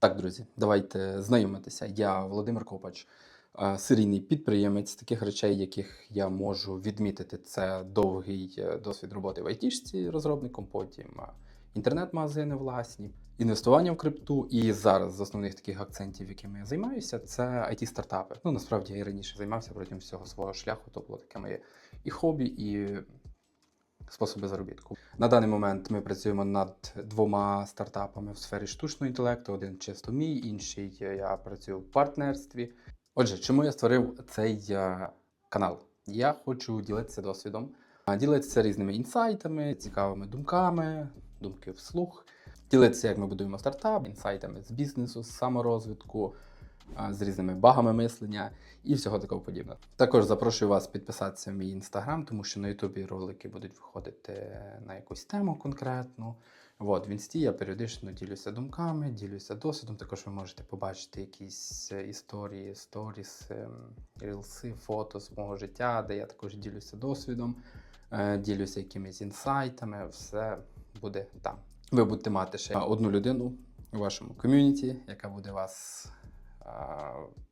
Так, друзі, давайте знайомитися. Я Володимир Копач, е, серійний підприємець. Таких речей, яких я можу відмітити, це довгий е, досвід роботи в айтішці розробником, потім е, інтернет-магазини власні, інвестування в крипту. І зараз з основних таких акцентів, якими я займаюся, це it стартапи Ну насправді я і раніше займався протягом всього свого шляху. То було таке моє і хобі, і способи заробітку. На даний момент ми працюємо над двома стартапами в сфері штучного інтелекту. Один чисто мій, інший е, я працюю в партнерстві. Отже, чому я створив цей е, канал? Я хочу ділитися досвідом, а, ділитися різними інсайтами, цікавими думками, думки вслух, ділитися, як ми будуємо стартап, інсайтами з бізнесу, з саморозвитку, з різними багами мислення і всього такого подібного. Також запрошую вас підписатися в мій інстаграм, тому що на Ютубі ролики будуть виходити на якусь тему конкретну. От, в інсті я періодично ділюся думками, ділюся досвідом. Також ви можете побачити якісь е, історії, сторіс, ем, рілси, фото з мого життя, де я також ділюся досвідом, е, ділюся якимись інсайтами. Все буде там. Ви будете мати ще одну людину у вашому ком'юніті, яка буде вас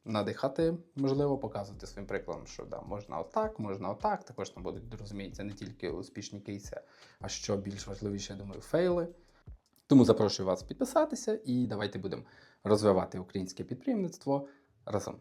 надихати, можливо, показувати своїм прикладом, що да, можна отак, можна отак. Також там будуть, розуміється, не тільки успішні кейси, а що більш важливіше, я думаю, фейли. Тому запрошую вас підписатися і давайте будемо розвивати українське підприємництво разом.